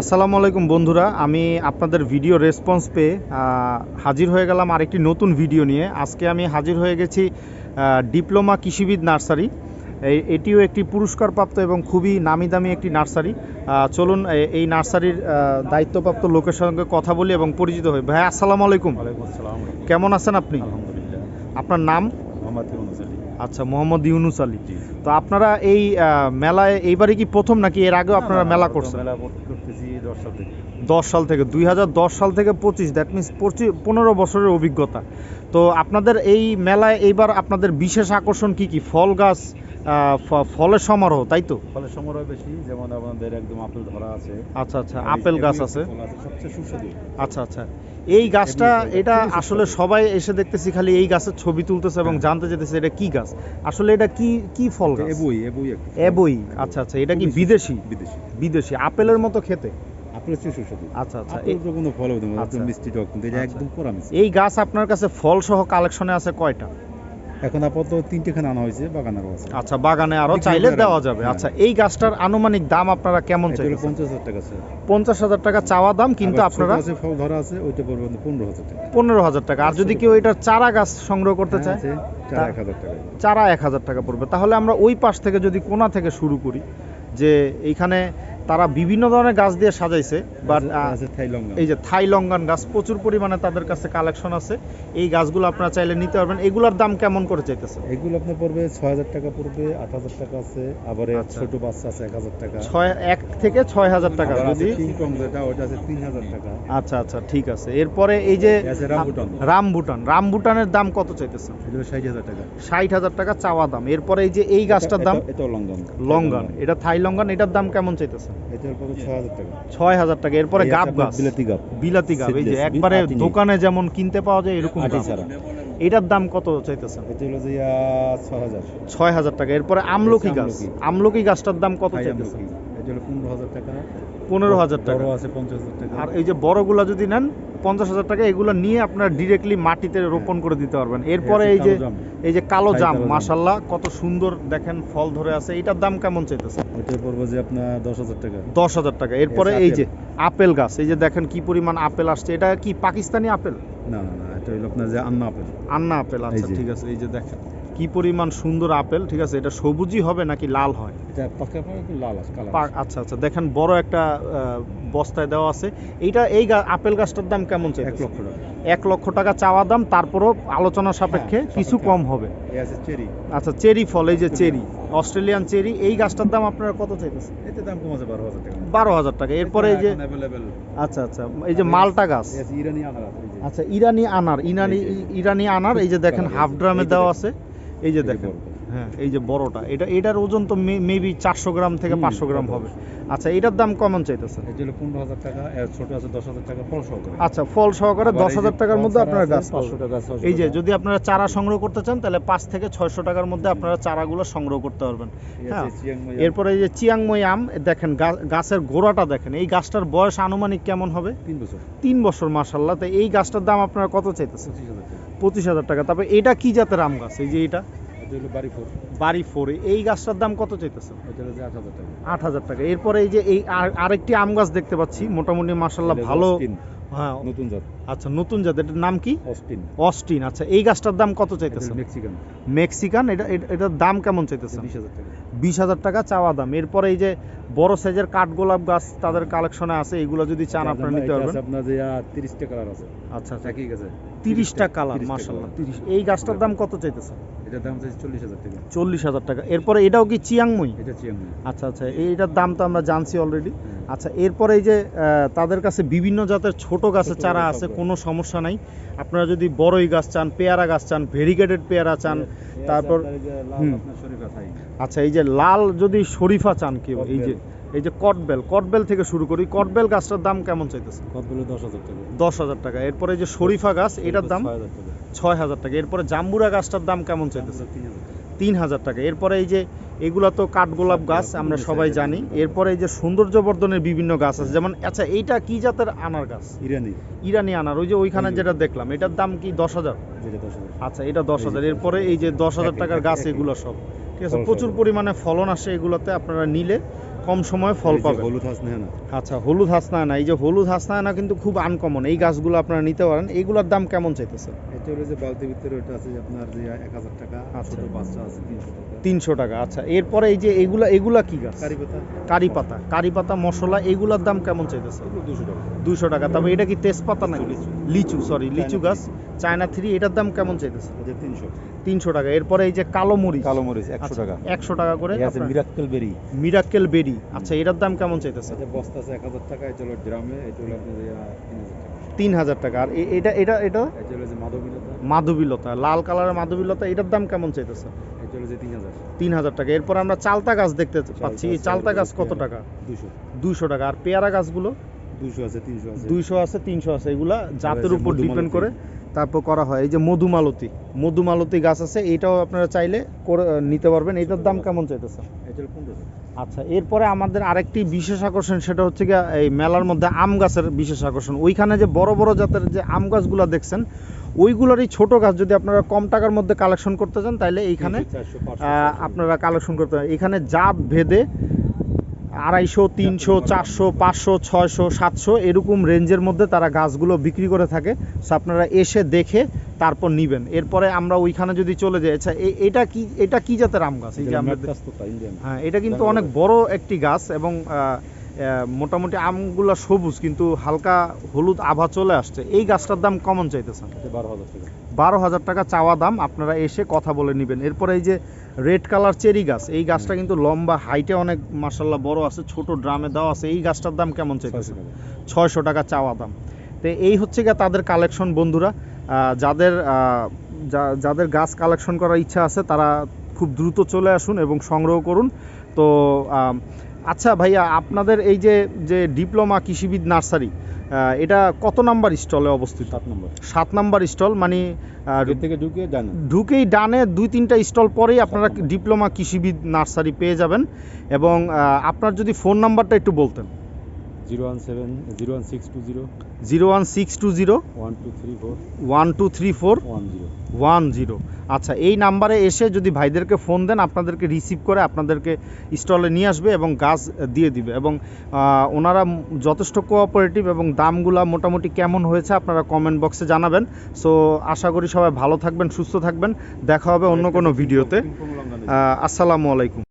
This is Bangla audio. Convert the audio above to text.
আসসালামু আলাইকুম বন্ধুরা আমি আপনাদের ভিডিও রেসপন্স পেয়ে হাজির হয়ে গেলাম আরেকটি নতুন ভিডিও নিয়ে। আজকে আমি হাজির হয়ে গেছি ডিপ্লোমা কৃষিবিদ নার্সারি। এটিও একটি পুরস্কারপ্রাপ্ত এবং খুবই নামি দামি একটি নার্সারি। চলুন এই নার্সারির দায়িত্বপ্রাপ্ত লোকের সঙ্গে কথা বলি এবং পরিচিত হই। ভাই আসসালামু আলাইকুম। কেমন আছেন আপনি? আলহামদুলিল্লাহ। আপনার নাম? আচ্ছা মোহাম্মদ ইউনুস আলী। জি তো আপনারা এই মেলায় এইবারে কি প্রথম নাকি এর আগেও আপনারা মেলা করছেন? মেলা করতেছি দশ সাল থেকে। দশ সাল থেকে দুই হাজার দশ সাল থেকে পঁচিশ দ্যাট মিনস পঁচিশ পনেরো বছরের অভিজ্ঞতা। তো আপনাদের এই মেলায় এইবার আপনাদের বিশেষ আকর্ষণ কি কি? ফল গাছ ফলের সমারোহ তাই তো? ফলের সমারোহ বেশি যেমন আমাদের একদম আপেল ধরা আছে। আচ্ছা আচ্ছা আপেল গাছ আছে। সবচেয়ে সুস্বাদু। আচ্ছা আচ্ছা এই গাছটা এটা আসলে সবাই এসে দেখতেছি খালি এই গাছের ছবি তুলতেছে এবং হ্যাঁ। জানতে যেতেছে এটা কি গাছ। আসলে এটা কি কি ফল গাছ? এবুই এবুই এবই আচ্ছা আচ্ছা এটা কি বিদেশি? বিদেশি। বিদেশি আপেলের মতো খেতে? আপেলের চেয়ে সুস্বাদু। আচ্ছা আচ্ছা এই- কোনো ফল হতে পারে আচ্ছা। একদম মিষ্টি টক কিন্তু এটা আচ্ছা। একদম করা মিষ্টি। এই গাছ আপনার কাছে ফল সহ কালেকশনে আছে কয়টা? এখন আপাতত তিনটে খানে আনা হয়েছে বাগানেরও আছে আচ্ছা বাগানে আরও চাইলে দেওয়া যাবে। হ্যাঁ। আচ্ছা এই গাছটার আনুমানিক দাম আপনারা কেমন চাইছেন পঞ্চাশ হাজার টাকা পঞ্চাশ হাজার টাকা চাওয়া দাম কিন্তু আপনারা ফল ধরা আছে ওইটা পড়বে পনেরো হাজার টাকা। পনেরো হাজার টাকা। আর যদি কেউ এটার চারা গাছ সংগ্রহ করতে হ্যাঁ, চায় চারা এক হাজার টাকা পড়বে। তাহলে আমরা ওই পাশ থেকে যদি কোনা থেকে শুরু করি যে এইখানে তারা বিভিন্ন ধরনের গাছ দিয়ে সাজাইছে বাট এই যে থাই লঙ্গান গাছ প্রচুর পরিমাণে তাদের কাছে কালেকশন আছে। এই গাছগুলো আপনারা চাইলে নিতে পারবেন। এগুলোর দাম কেমন করে চাইতেছে এগুলো আপনার পড়বে ছয় হাজার টাকা পড়বে আট হাজার টাকা আছে আবার আচ্ছা। ছোট বাচ্চা আছে এক হাজার টাকা। ছয় এক থেকে ছয় হাজার টাকা যদি ওটা আছে তিন হাজার টাকা। আচ্ছা আচ্ছা ঠিক আছে। এরপরে এই যে। রামবুটান রামবুটানের দাম কত চাইতেছে ষাট হাজার টাকা। ষাট হাজার টাকা চাওয়া দাম। এরপরে এই যে এই গাছটার দাম লঙ্গন। লঙ্গান। এটা থাই লঙ্গান। এটার দাম কেমন চাইতেছে ছয় হাজার টাকা। এরপরে এই গাব গাছ। বিলাতি গাব। বিলাতি গাব এই যে একবারে দোকানে যেমন কিনতে পাওয়া যায় এরকম এটার দাম কত ছয় হাজার। টাকা। এরপরে আমলকি গাছ। আমলকি। গাছটার দাম কত থাই এটা হলো পনেরো হাজার টাকা। পনেরো হাজার টাকা। আছে পঞ্চাশ হাজার টাকা। আর এই যে বড়গুলা যদি নেন পঞ্চাশ হাজার টাকা এগুলো নিয়ে আপনারা ডিরেক্টলি মাটিতে রোপণ করে দিতে পারবেন। এরপরে এই যে এই যে কালো জাম। মাশাল্লাহ কত সুন্দর দেখেন ফল ধরে আছে। এটার দাম কেমন চাইতেছে ওইটা পড়বে যে আপনার দশ হাজার টাকা। দশ হাজার টাকা। এরপরে এই যে আপেল গাছ এই যে দেখেন কি পরিমাণ আপেল আসছে। এটা কি পাকিস্তানি আপেল? না না না এটা হলো আপনার যে আন্না আপেল। আন্না আপেল আচ্ছা ঠিক আছে এই যে দেখেন। কি পরিমাণ সুন্দর আপেল ঠিক আছে? এটা সবুজই হবে নাকি লাল হয়? এটা পাকা লাল আচ্ছা আচ্ছা। দেখেন বড় একটা বস্তায় দেওয়া আছে। এইটা এই আপেল গাছটার দাম কেমন চাই এক লক্ষ টাকা। এক লক্ষ টাকা চাওয়া দাম তারপরও আলোচনা সাপেক্ষে হ্যাঁ, কিছু কম হবে। আচ্ছা চেরি ফল এই যে চেরি। অস্ট্রেলিয়ান চেরি এই গাছটার দাম আপনারা কত চাইতেছে এতে দাম কম আছে বারো হাজার টাকা। বারো হাজার টাকা। এরপরে এই যে আচ্ছা আচ্ছা। এই যে মালটা গাছ। ইরানি আনার। আচ্ছা ইরানি আনার ইরানি ইরানি আনার এই যে দেখেন হাফ। ড্রামে দেওয়া আছে। এই যে দেখেন হ্যাঁ এই যে বড়টা এটা এটার ওজন তো মেবি চারশো গ্রাম থেকে পাঁচশো গ্রাম হবে। আচ্ছা এটার দাম কেমন চাইতেছে পনেরো হাজার টাকা ছোট আছে দশ হাজার টাকা ফল সহকারে। আচ্ছা ফল সহকারে দশ হাজার টাকার মধ্যে আপনারা গাছ পাঁচশো টাকা এই যে যদি আপনারা চারা সংগ্রহ করতে চান তাহলে পাঁচ থেকে ছয়শো টাকার মধ্যে আপনারা চারাগুলো সংগ্রহ করতে পারবেন। হ্যাঁ এরপরে এই যে চিয়াংমই আম দেখেন গাছের গোড়াটা দেখেন। এই গাছটার বয়স আনুমানিক কেমন হবে? তিন বছর। তিন বছর মাসাল্লাহ তো এই গাছটার দাম আপনারা কত চাইতেছে পঁচিশ হাজার পঁচিশ হাজার টাকা। তারপর এটা কি জাতের আম গাছ? এই যে এটা? বাড়ি ফোর বাড়ি ফোরে এই গাছটার দাম কত যে আট হাজার টাকা। এরপরে এই যে এই আর- আরেকটি আম গাছ দেখতে পাচ্ছি। মোটামুটি মাসাল্লাহ ভালো হ্যাঁ। নতুন জাত। আচ্ছা নতুন জাত। এটার নাম কি? অস্টিন। অস্টিন। আচ্ছা এই গাছটার দাম কত হলো মেক্সিকান। মেক্সিকান? এটা এটা- এটার দাম কেমন চাইতেছেন? বিশ হাজার টাকা। বিশ হাজার টাকা চাওয়া দাম। এরপরে এই যে বড় সাইজের কাঠগোলাপ গাছ তাদের কালেকশনে আছে এগুলো যদি চান আপনারা নিতে পারবেন। আছে আপনার যে তিরিশটা কালার আছে। আচ্ছা আচ্ছা। একই গেছে। তিরিশটা কালার 30 টা মাসাল্লাহ colour। তিরিশ এই গাছটার দাম কত চাইতেছে এটার দাম চাইছে চল্লিশ হাজার টাকা। চল্লিশ হাজার টাকা। এরপরে এটাও কি চিয়াংমই? এটা চিয়াংমাই। আচ্ছা আচ্ছা এইটার দাম তো আমরা জানছি অলরেডি আচ্ছা এরপরে এই যে তাদের কাছে বিভিন্ন জাতের ছোট গাছের চারা আছে কোনো সমস্যা নাই। আপনারা যদি বড়ই গাছ চান পেয়ারা গাছ চান ভেরিগেটেড পেয়ারা চান তারপর আচ্ছা এই যে লাল যদি শরীফা চান কেউ এই যে এই যে কটবেল কটবেল থেকে শুরু করি কটবেল গাছটার দাম কেমন চাইতেছে কত বলে দশ হাজার টাকা। দশ হাজার টাকা। এরপরে এই যে শরীফা গাছ এটার দাম? ছয় হাজার টাকা। ছয় হাজার টাকা। এরপরে জাম্বুরা গাছটার দাম কেমন চাইতেছে? তিন হাজার টাকা। এরপরে এই যে এগুলা তো কাঠগোলাপ গাছ আমরা সবাই জানি। এরপরে এই যে সৌন্দর্যবর্ধনের বিভিন্ন গাছ আছে। যেমন আচ্ছা এইটা কি জাতের আনার গাছ? ইরানি। ইরানি আনার। ওই যে ওইখানে যেটা দেখলাম এটার দাম কি দশ হাজার? আচ্ছা এটা দশ হাজার। এরপরে এই যে দশ হাজার টাকার গাছ এগুলো সব। ঠিক আছে প্রচুর পরিমাণে ফলন আসে এগুলোতে। আপনারা নিলে কম সময়ে ফল পাবে হলুদ হাঁস নেয় না। আচ্ছা হলুদ হাসনায়না এই যে হলুদ হাসনায়না কিন্তু খুব আনকমন। এই গাছগুলো আপনারা নিতে পারেন। এইগুলোর দাম কেমন চাইতেছে? এটা হলো যে বালতির ভিতরে ওটা আছে যে আপনার যে এক হাজার টাকা আচ্ছা। ছোট বাচ্চা আছে তিনশো টাকা। তিনশো টাকা আচ্ছা। এরপরে এই যে এগুলা এগুলা কি গাছ? কারি পাতা। কারি পাতা। কারি পাতা মশলা এইগুলার দাম কেমন চাইতেছে? দুশো টাকা। দুইশো টাকা। তবে এটা কি তেজপাতা নাকি? লিচু। লিচু সরি লিচু গাছ। চায়না থ্রি এটার দাম কেমন চাইতেছে? তিনশো। তিনশো টাকা। এরপরে এই যে কালো মরিচ। কালো মরিচ একশো আচ্ছা, টাকা। একশো টাকা করে আছে মিরাক্কেল বেরি মিরাক্কেল বেরি আচ্ছা এটার দাম কেমন চাইতেছে? বস্তা আছে এক হাজার টাকা এটা হলো ড্রামে এটা হলো আপনার তিন হাজার টাকা। আর এটা এটা এটা? মাধবীলতা লাল কালারের মাধবীলতা এটার দাম কেমন চাইতেছে? তিন হাজার টাকা। এরপর আমরা চালতা গাছ দেখতে পাচ্ছি। এই চালতা গাছ কত টাকা? দুশো টাকা। আর পেয়ারা গাছগুলো? দুশো আছে তিনশো আছে। দুইশো আছে তিনশো আছে। এগুলা জাতের উপর ডিপেন্ড। করে। তারপর করা হয় এই যে মধুমালতী। মধুমালতী গাছ আছে এটাও আপনারা চাইলে করে নিতে পারবেন। এটার দাম কেমন চাইতেছে? আচ্ছা এরপরে আমাদের আরেকটি বিশেষ আকর্ষণ সেটা হচ্ছে গিয়ে এই মেলার মধ্যে আম গাছের বিশেষ আকর্ষণ। ওইখানে যে বড় বড় জাতের যে আম গাছগুলো দেখছেন ওইগুলোরই ছোট গাছ যদি আপনারা কম টাকার মধ্যে কালেকশন করতে চান তাহলে এইখানে আপনারা কালেকশন করতে পারেন। এখানে জাত ভেদে আড়াইশো তিনশো চারশো পাঁচশো ছয়শো সাতশো এরকম রেঞ্জের মধ্যে তারা গাছগুলো বিক্রি করে থাকে। সো আপনারা এসে দেখে তারপর নিবেন। এরপরে আমরা ওইখানে যদি চলে যাই আচ্ছা এটা কি এটা কি জাতের আম গাছ? এই যে হ্যাঁ এটা কিন্তু অনেক বড় একটি গাছ এবং মোটামুটি আমগুলো সবুজ কিন্তু হালকা হলুদ আভা চলে আসছে। এই গাছটার দাম কমন চাইতেছেন? বারো হাজার টাকা। বারো হাজার টাকা চাওয়া দাম আপনারা এসে কথা বলে নেবেন। এরপরে এই যে রেড কালার চেরি গাছ। এই গাছটা কিন্তু লম্বা হাইটে অনেক মার্শাল্লাহ বড় আছে ছোট ড্রামে দেওয়া আছে। এই গাছটার দাম কেমন চাইতেছে ছয়শো টাকা। চাওয়া দাম। তো এই হচ্ছে গিয়ে তাদের কালেকশন বন্ধুরা। যাদের যা- যাদের গাছ কালেকশন করার ইচ্ছা আছে তারা খুব দ্রুত চলে আসুন এবং সংগ্রহ করুন। তো আচ্ছা ভাইয়া আপনাদের এই যে যে ডিপ্লোমা কৃষিবিদ নার্সারি এটা কত নাম্বার স্টলে অবস্থিত? সাত নম্বর। সাত নাম্বার স্টল মানে থেকে ঢুকে ডানে। ঢুকেই ডানে দুই তিনটা স্টল পরেই আপনারা ডিপ্লোমা কৃষিবিদ নার্সারি পেয়ে যাবেন। এবং আপনার যদি ফোন নাম্বারটা একটু বলতেন। Zero one seven zero one six two zero zero one six two zero one two three four one two three four one zero one zero আচ্ছা এই নাম্বারে এসে যদি ভাইদেরকে ফোন দেন আপনাদেরকে রিসিভ করে আপনাদেরকে স্টলে নিয়ে আসবে এবং গাছ দিয়ে দিবে। এবং ওনারা যথেষ্ট কোঅপারেটিভ এবং দামগুলা মোটামুটি কেমন হয়েছে আপনারা কমেন্ট বক্সে জানাবেন। সো আশা করি সবাই ভালো থাকবেন সুস্থ থাকবেন। দেখা হবে অন্য কোনো ভিডিওতে আসসালামু আলাইকুম।